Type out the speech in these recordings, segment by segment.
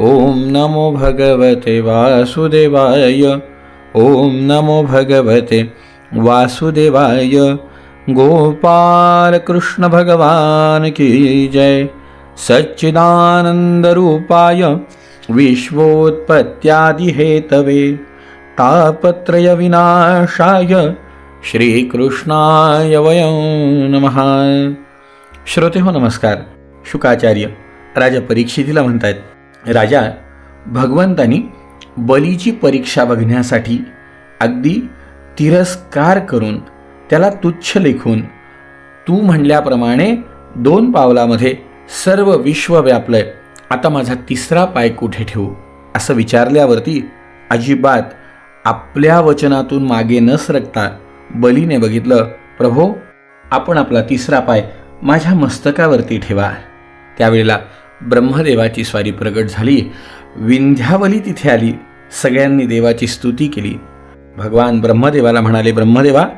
ओम नमो भगवते वासुदेवाय ॐ नमो भगवते वासुदेवाय गोपाल कृष्ण भगवान की जय। सच्चिदानंद रूपाय विश्वोत्पत्त्यादिहेतवे तापत्रय विनाशाय श्रीकृष्णाय वयं नमः। श्रोते हो नमस्कार। शुकाचार्य राजा परीक्षितीला म्हणतायत राजा भगवंतानी बलीची परीक्षा बघण्यासाठी अगदी तिरस्कार करून त्याला तुच्छ लेखून तू म्हणल्याप्रमाणे दोन पावलामध्ये सर्व विश्व व्यापलंय. आता माझा तिसरा पाय कुठे ठेवू? असं विचारल्यावरती अजिबात आपल्या वचनातून मागे न सरकता बलीने बघितलं प्रभो आपण आपला तिसरा पाय माझ्या मस्तकावरती ठेवा. त्यावेळेला ब्रह्मदेवाची स्वारी प्रगट झाली. विंध्यावली तिथे आली. सगळ्यांनी देवाची स्तुती केली. भगवान ब्रह्मदेवाला म्हणाले ब्रह्मदेवा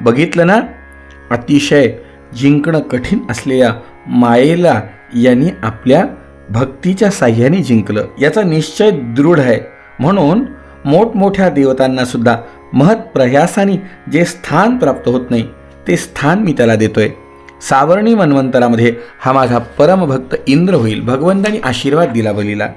बघितलं ना? अतिशय जिंकणं कठीण असलेल्या मायेला यांनी आपल्या भक्तीच्या साह्याने जिंकलं. याचा निश्चय दृढ आहे. म्हणून मोठमोठ्या देवतांना सुद्धा महत्प्रयासाने जे स्थान प्राप्त होत नाही ते स्थान मी त्याला देतोय. सावर्णी मन्वंतरामध्ये हा माझा परमभक्त इंद्र होईल भगवंतांनी आशीर्वाद दिला बलीला.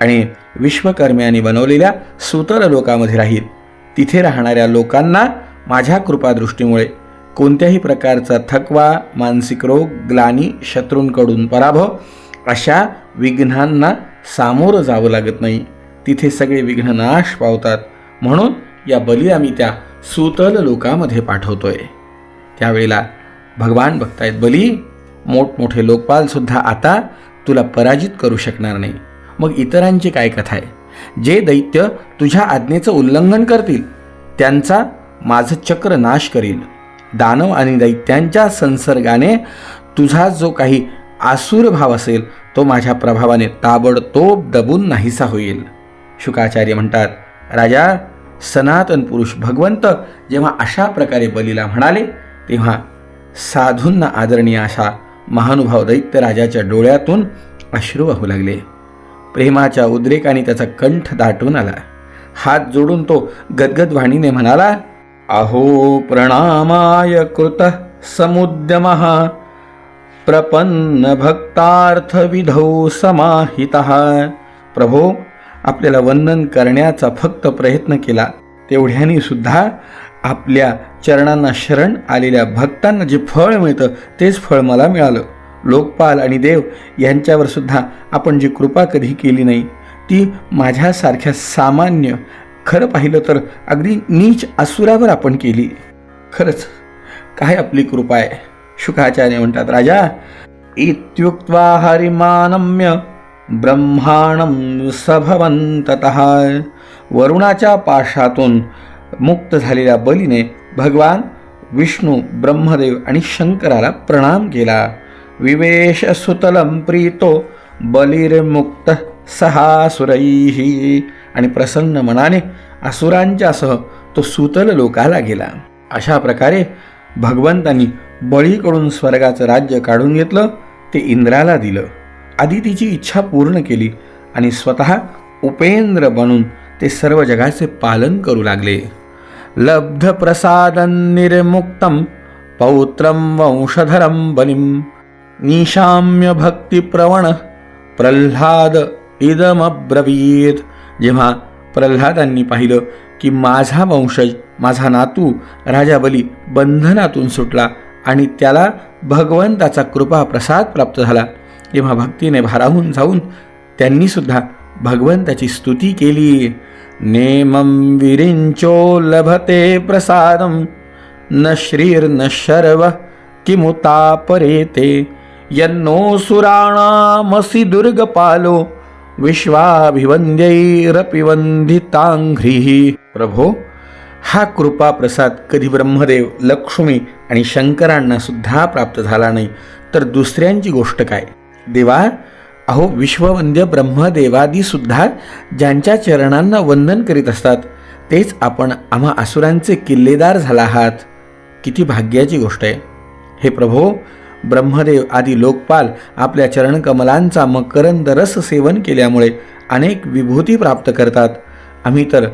आणि विश्वकर्म्याने बनवलेल्या सुतर लोकामध्ये राहील. तिथे राहणाऱ्या लोकांना माझ्या कृपादृष्टीमुळे कोणत्याही प्रकारचा थकवा मानसिक रोग ग्लानी शत्रूंकडून पराभव अशा विघ्नांना सामोरं जावं लागत नाही. तिथे सगळे विघ्न नाश पावतात. म्हणून या बलीला मी त्या सुतल लोकामध्ये पाठवतोय. त्यावेळेला भगवान बघतायत बली. मोठमोठे लोकपालसुद्धा आता तुला पराजित करू शकणार नाही. मग इतरांची काय कथा आहे? जे दैत्य तुझ्या आज्ञेचं उल्लंघन करतील त्यांचा माझं चक्र नाश करील. दानव आणि दैत्यांच्या संसर्गाने तुझा जो काही आसुर भाव असेल तो माझ्या प्रभावाने ताबडतोब दबून नाहीसा होईल. शुकाचार्य म्हणतात राजा सनातन पुरुष भगवंत जेव्हा अशा प्रकारे बलीला म्हणाले तेव्हा साधूंना आदरणीय असा महानुभाव दैत्य राजाच्या डोळ्यातून अश्रू वाहू लागले. प्रेमाच्या उद्रेकाने त्याचा कंठ दाटून आला. हात जोडून तो गदगद वाणीने म्हणाला अहो प्रणामाय कृत समुद्यम प्रपन्न भक्तार्थ विधौ समाहित. प्रभो आपल्याला वंदन करण्याचा फक्त प्रयत्न केला तेवढ्याने सुद्धा आपल्या चरणांना शरण आलेल्या भक्तांना जे फळ मिळतं तेच फळ मला मिळालं. लोकपाल आणि देव यांच्यावर सुद्धा आपण जी कृपा कधी केली नाही ती माझ्यासारख्या सामान्य खरं पाहिलं तर अगदी नीच असुरावर आपण केली. खरंच काय आपली कृपा आहे? शुकाचार्य म्हणतात राजा इत्युक्त्वा हरिमानम्य ब्रह्माणं सभवंतत वरुणाच्या पाशातून मुक्त झालेल्या बलीने भगवान विष्णू ब्रह्मदेव आणि शंकराला प्रणाम केला. विवेश सुतलम प्रीतो बलिर्मुक्त सहासुरैही आणि प्रसन्न मनाने असुरांच्यासह तो सुतल लोकाला गेला. अशा प्रकारे भगवंतांनी बळीकडून स्वर्गाचं राज्य काढून घेतलं ते इंद्राला दिलं. आधी तिची इच्छा पूर्ण केली आणि स्वतः उपेंद्र बनून ते सर्व जगाचे पालन करू लागले. लब्ध निर्मुक्तं पौत्रं वंशधरं बलिं निशाम्य भक्तिप्रवण प्रल्हाद इदमब्रवीत। जेव्हा प्रल्हादांनी पाहिलं की माझा वंशज माझा नातू राजा बली बंधनातून सुटला आणि त्याला भगवंताचा कृपा प्रसाद प्राप्त झाला तेव्हा भक्तीने भारावून जाऊन त्यांनीसुद्धा भगवंताची स्तुती केली. नेमं विरिञ्चो लभते प्रसादं। न श्रीर्न शर्वः किमुतापरेते। यन्नो सुराणामसि दुर्गपालो विश्वाभिवन्द्यैरपि वन्दिताङ्घ्रिः प्रभो हा कृपा प्रसाद कधी ब्रह्मदेव लक्ष्मी आणि शंकरांना सुद्धा प्राप्त झाला नाही तर दुसऱ्यांची गोष्ट काय? देवा अहो विश्ववंद्य ब्रह्मदेवादी सुद्धा ज्यांच्या चरणांना वंदन करीत असतात तेच आपण आम्हा असुरांचे किल्लेदार झाला आहात. किती भाग्याची गोष्ट आहे. हे प्रभो ब्रह्मदेव आदी लोकपाल आपल्या चरणकमलांचा मकरंद रस सेवन केल्यामुळे अनेक विभूती प्राप्त करतात. आम्ही तर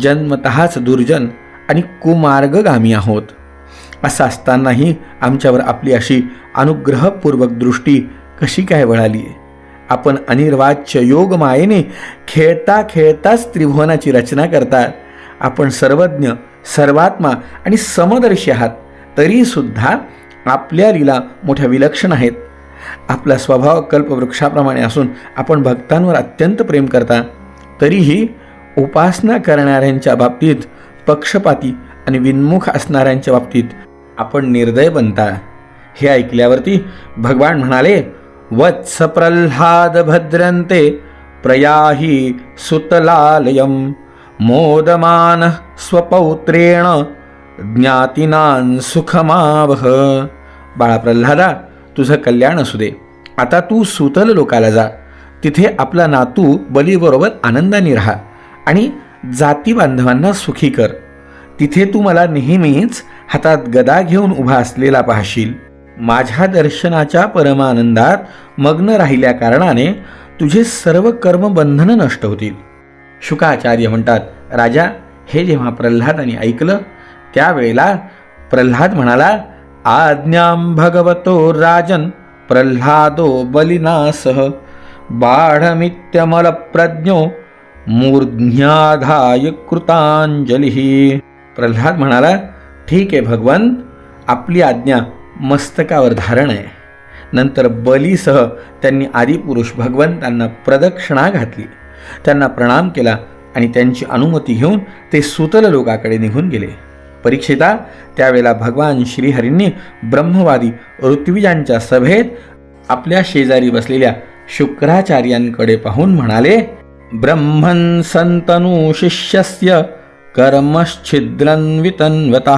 जन्मतःच दुर्जन आणि कुमार्गगामी आहोत. असं असतानाही आमच्यावर आपली अशी अनुग्रहपूर्वक दृष्टी कशी काय वळाली? आपण अनिर्वाच्य योग मायेने खेळता खेळताच त्रिभुवनाची रचना करतात. आपण सर्वज्ञ सर्वात्मा आणि समदर्शी आहात तरीसुद्धा आपल्या लीला मोठ्या विलक्षण आहेत. आपला स्वभाव कल्पवृक्षाप्रमाणे असून आपण भक्तांवर अत्यंत प्रेम करता. तरीही उपासना करणाऱ्यांच्या बाबतीत पक्षपाती आणि विन्मुख असणाऱ्यांच्या बाबतीत आपण निर्दय बनता. हे ऐकल्यावरती भगवान म्हणाले वत्स प्रल्हाद भद्रन्ते प्रयाही सुतलालयं मोदमानः स्वपौत्रेण ज्ञातीनान सुखमावह। बाळा प्रल्हादा तुझं कल्याण असू दे. आता तू सुतल लोकाला जा. तिथे आपला नातू बलीबरोबर आनंदाने राहा आणि जाती बांधवांना सुखी कर. तिथे तू मला नेहमीच हातात गदा घेऊन उभा असलेला पाहशील. माझ्या दर्शनाच्या परमानंदात मग्न राहिल्या कारणाने तुझे सर्व कर्मबंधनं नष्ट होतील. शुकाचार्य म्हणतात राजा हे जेव्हा प्रल्हादाने ऐकलं त्यावेळेला प्रल्हाद म्हणाला आज्ञां भगवतो राजन प्रल्हादो बलिनासह बाढमित्यमलप्रज्ञो मूर्ध्याधाय कृतांजली प्रल्हाद म्हणाला ठीक आहे भगवंत आपली आज्ञा मस्तकावर धारण आहे. नंतर बलीसह त्यांनी आदिपुरुष भगवंतांना प्रदक्षिणा घातली. त्यांना प्रणाम केला आणि त्यांची अनुमती घेऊन ते सुतल लोकाकडे निघून गेले. परीक्षिता त्यावेळेला भगवान श्रीहरींनी ब्रह्मवादी ऋत्विजांच्या सभेत आपल्या शेजारी बसलेल्या शुक्राचार्यांकडे पाहून म्हणाले ब्रह्मन संतनु शिष्यस्य कर्मश्छिद्रन्वितन्वत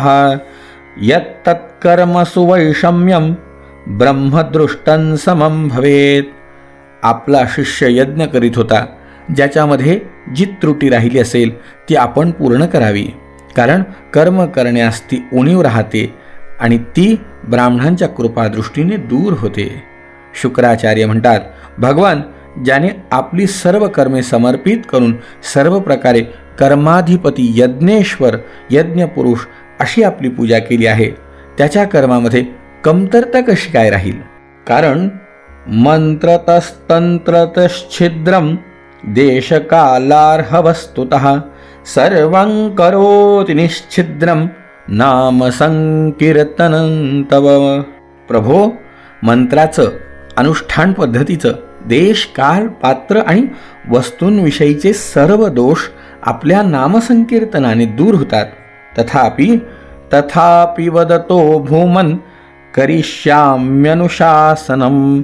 यत्तत्कर्मसु वैषम्यम ब्रह्मदृष्टन समम भवेत. आपला शिष्य यज्ञ करीत होता ज्याच्यामध्ये जी त्रुटी राहिली असेल ती आपण पूर्ण करावी. कारण कर्म करण्यास ती उणीव राहते आणि ती ब्राह्मणांच्या कृपादृष्टीने दूर होते. शुक्राचार्य म्हणतात भगवान ज्याने आपली सर्व कर्मे समर्पित करून सर्व प्रकारे कर्माधिपती यज्ञेश्वर यज्ञपुरुष अशी आपली पूजा केली आहे. त्याच्या कर्मामध्ये कमतरता कशी काय राहील? कारण मंत्रतस्तंत्रतश्छिद्रम देशकालार्ह वस्तुत सर्वं करोति निश्छिद्रम नाम तव। प्रभो मंत्राचं अनुष्ठान पद्धतीचं देश काल पात्र आणि वस्तूंविषयीचे सर्व दोष आपल्या नामसंकीर्तनाने दूर होतात. तथापि तथापि वदतो भूमन करिष्याम्यनुशासनम।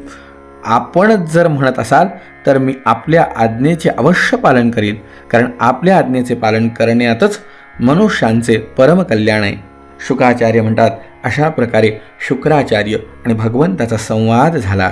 आपणच जर म्हणत असाल तर मी आपल्या आज्ञेचे अवश्य पालन करीन कारण आपल्या आज्ञेचे पालन करण्यातच मनुष्यांचे परमकल्याण आहे. शुकाचार्य म्हणतात अशा प्रकारे शुक्राचार्य आणि भगवंताचा संवाद झाला.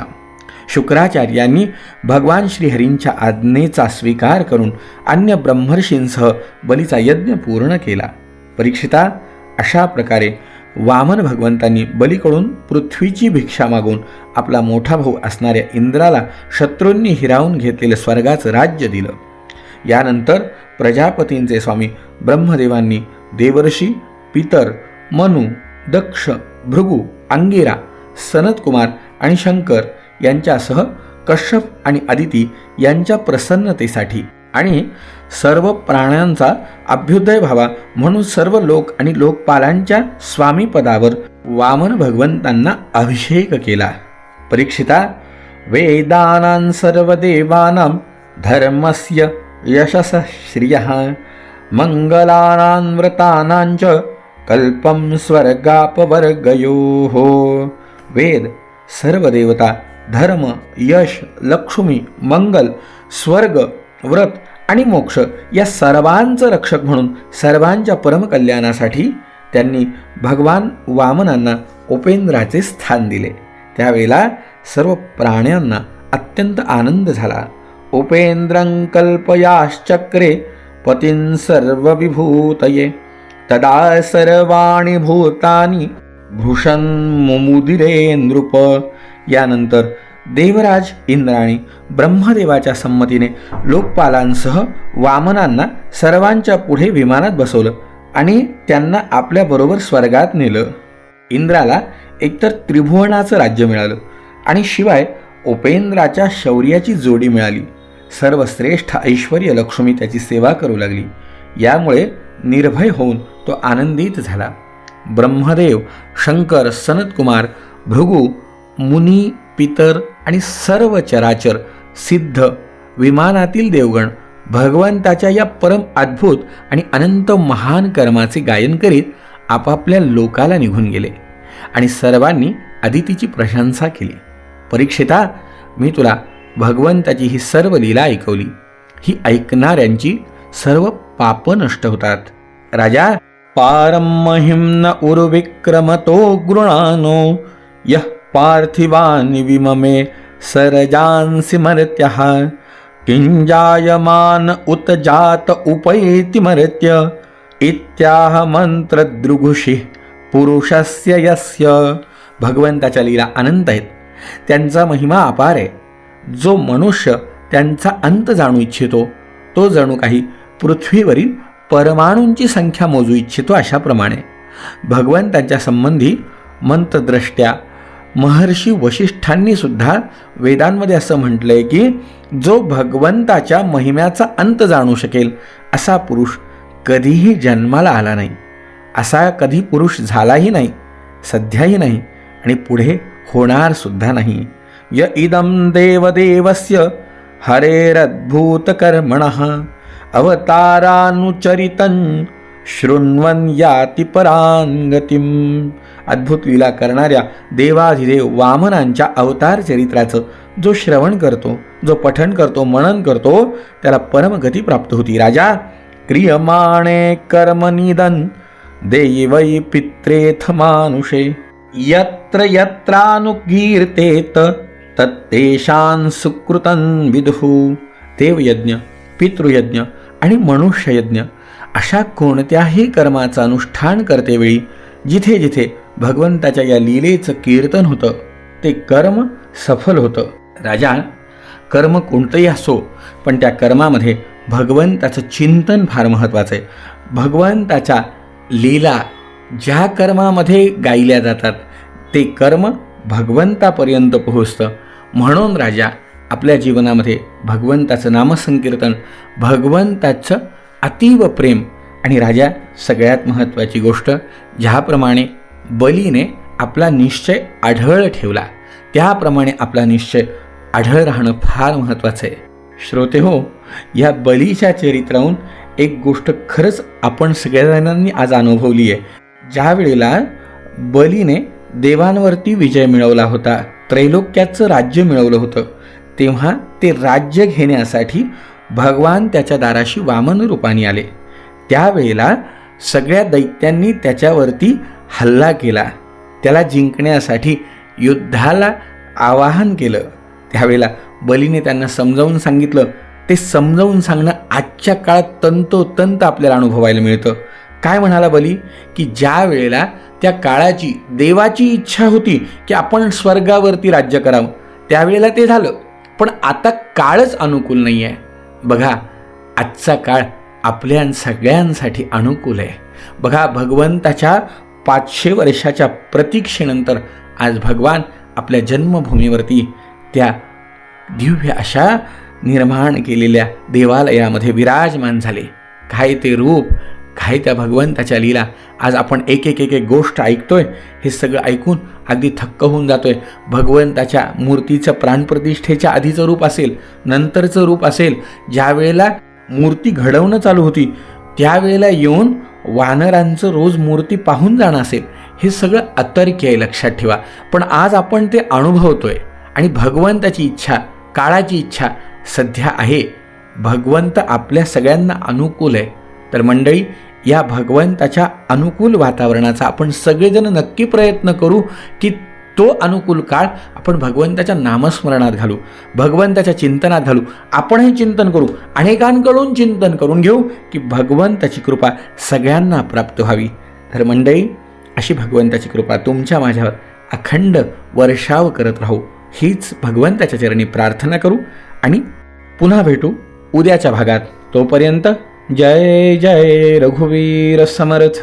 शुक्राचार्यांनी भगवान श्रीहरींच्या आज्ञेचा स्वीकार करून अन्य ब्रह्मर्षींसह बलीचा यज्ञ पूर्ण केला. परीक्षिता अशा प्रकारे वामन भगवंतांनी बलीकडून पृथ्वीची भिक्षा मागून आपला मोठा भाऊ असणाऱ्या इंद्राला शत्रूंनी हिरावून घेतलेलं स्वर्गाचं राज्य दिलं. यानंतर प्रजापतींचे स्वामी ब्रह्मदेवांनी देवर्षी पितर मनु दक्ष भृगू अंगिरा सनतकुमार आणि शंकर यांच्यासह कश्यप आणि आदिती यांच्या प्रसन्नतेसाठी आणि सर्व प्राण्यांचा अभ्युदय व्हावा म्हणून सर्व लोक आणि लोकपालांच्या स्वामीपदावर वामन भगवंतांना अभिषेक केला. परीक्षिता वेदानां सर्वदेवानां धर्मस्य यशस श्रिय मंगलानां व्रतानां च कल्पम स्वर्गापवर्गयो। वेद सर्व देवता धर्म यश लक्ष्मी मंगल स्वर्ग व्रत आणि मोक्ष या सर्वांचं रक्षक म्हणून सर्वांच्या परमकल्याणासाठी त्यांनी भगवान वामनांना उपेंद्राचे स्थान दिले. त्यावेळेला सर्व प्राण्यांना अत्यंत आनंद झाला. उपेंद्रं कल्पयाश्चक्रे पतीं सर्वविभूतये तदा सर्वाणि भूतानि भूषण मुमुदिरे नृप. यानंतर देवराज इंद्राणी ब्रह्मदेवाच्या संमतीने लोकपालांसह वामनांना सर्वांच्या पुढे विमानात बसवलं आणि त्यांना आपल्याबरोबर स्वर्गात नेलं. इंद्राला एकतर त्रिभुवनाचं राज्य मिळालं आणि शिवाय उपेंद्राच्या शौर्याची जोडी मिळाली. सर्वश्रेष्ठ ऐश्वर्य लक्ष्मी त्याची सेवा करू लागली. यामुळे निर्भय होऊन तो आनंदित झाला. ब्रह्मदेव शंकर सनतकुमार भृगू मुनी पितर आणि सर्व चराचर सिद्ध विमानातील देवगण भगवंताच्या या परम अद्भुत आणि अनंत महान कर्माचे गायन करीत आपापल्या लोकाला निघून गेले आणि सर्वांनी अदितीची प्रशंसा केली. परीक्षिता मी तुला भगवंताची ही सर्व लीला ऐकवली. ही ऐकणाऱ्यांची सर्व पाप नष्ट होतात. राजा पारम महिम्न उर्विक्रमतो गृणानो यः पार्थिवानि विममे सरजांसि मर्त्यः किञ्जायमान उत जात उपैति मर्त्य। इत्याह मंत्रदृघुषी पुरुषस्य यस्य। भगवंताच्या लीला अनंत आहेत. त्यांचा महिमा अपार आहे. जो मनुष्य त्यांचा अंत जाणू इच्छितो तो जणू काही पृथ्वीवरील परमाणूंची संख्या मोजू इच्छितो अशाप्रमाणे. भगवंतांच्या संबंधी मंत्रद्रष्ट्या महर्षी वशिष्ठांनी सुद्धा वेदांमध्ये असं म्हटलंय की जो भगवंताच्या महिम्याचा अंत जाणू शकेल असा पुरुष कधीही जन्माला आला नाही. असा कधी पुरुष झालाही नाही सध्याही नाही आणि पुढे होणार सुद्धा नाही. य इदं देवदेवस्य हरेरद्भूतकर्मणः अवतारानुचरितं शृण्वन् याति परांगतिम अद्भुत लीला करणाऱ्या देवाधिदेव वामनांच्या अवतार चरित्राचं जो श्रवण करतो जो पठण करतो मनन करतो त्याला परमगती प्राप्त होती. राजा क्रियमाणे कर्मनिदन देवै पित्रेथ मानुषे यत्र यत्रानुकीर्तेत तत्तेषां सुकृतं विदुः. देवयज्ञ पितृयज्ञ आणि मनुष्ययज्ञ अशा कोणत्याही कर्माचं अनुष्ठान करतेवेळी जिथे जिथे भगवंताच्या या लीलेचं कीर्तन होतं ते कर्म सफल होतं. राजा कर्म कोणतंही असो पण त्या कर्मामध्ये भगवंताचं चिंतन फार महत्त्वाचं आहे. भगवंताच्या लीला ज्या कर्मामध्ये गायल्या जातात ते कर्म भगवंतापर्यंत पोहोचतं. म्हणून राजा आपल्या जीवनामध्ये भगवंताचं नामसंकीर्तन भगवंताचं अतीव प्रेम आणि राजा सगळ्यात महत्त्वाची गोष्ट ज्याप्रमाणे बलीने आपला निश्चय आढळ ठेवला त्याप्रमाणे आपला निश्चय आढळ राहणं फार महत्त्वाचं आहे. श्रोते हो या बलीच्या चरित्राहून एक गोष्ट खरंच आपण सगळ्याजणांनी आज अनुभवली आहे. ज्या वेळेला बलीने देवांवरती विजय मिळवला होता त्रैलोक्याचं राज्य मिळवलं होतं तेव्हा ते राज्य घेण्यासाठी भगवान त्याच्या दाराशी वामन रूपाने आले. त्यावेळेला सगळ्या दैत्यांनी त्याच्यावरती हल्ला केला. त्याला जिंकण्यासाठी युद्धाला आवाहन केलं. त्यावेळेला बलीने त्यांना समजावून सांगितलं. ते समजावून सांगणं आजच्या काळात तंतोतंत आपल्याला अनुभवायला मिळतं. काय म्हणाला बली? की ज्या वेळेला त्या काळाची देवाची इच्छा होती की आपण स्वर्गावरती राज्य करावं त्यावेळेला ते झालं. पण आता काळच अनुकूल नाही आहे बघा आजचा काळ आपल्या सगळ्यांसाठी अनुकूल आहे. बघा भगवंताच्या पाचशे वर्षाच्या प्रतीक्षेनंतर आज भगवान आपल्या जन्मभूमीवरती त्या दिव्य अशा निर्माण केलेल्या देवालयामध्ये विराजमान झाले. काय ते रूप काय त्या भगवंताच्या लीला. आज आपण एक एक एक एक गोष्ट ऐकतोय हे सगळं ऐकून अगदी थक्क होऊन जातोय. भगवंताच्या मूर्तीचं प्राणप्रतिष्ठेच्या आधीचं रूप असेल नंतरचं रूप असेल ज्या वेळेला मूर्ती घडवणं चालू होती त्यावेळेला येऊन वानरांचं रोज मूर्ती पाहून जाणं असेल हे सगळं अतर्क्य आहे लक्षात ठेवा. पण आज आपण ते अनुभवतोय आणि भगवंताची इच्छा काळाची इच्छा सध्या आहे. भगवंत आपल्या सगळ्यांना अनुकूल आहे. तर मंडळी या भगवंताच्या अनुकूल वातावरणाचा आपण सगळेजण नक्की प्रयत्न करू की तो अनुकूल काळ आपण भगवंताच्या नामस्मरणात घालू भगवंताच्या चिंतनात घालू. आपणही चिंतन करू अनेकांकडून चिंतन करून घेऊ की भगवंताची कृपा सगळ्यांना प्राप्त व्हावी. तर मंडळी अशी भगवंताची कृपा तुमच्या माझ्यावर अखंड वर्षाव करत राहू. हीच भगवंताच्या चरणी प्रार्थना करू आणि पुन्हा भेटू उद्याच्या भागात. तोपर्यंत जय जय रघुवीर समर्थ।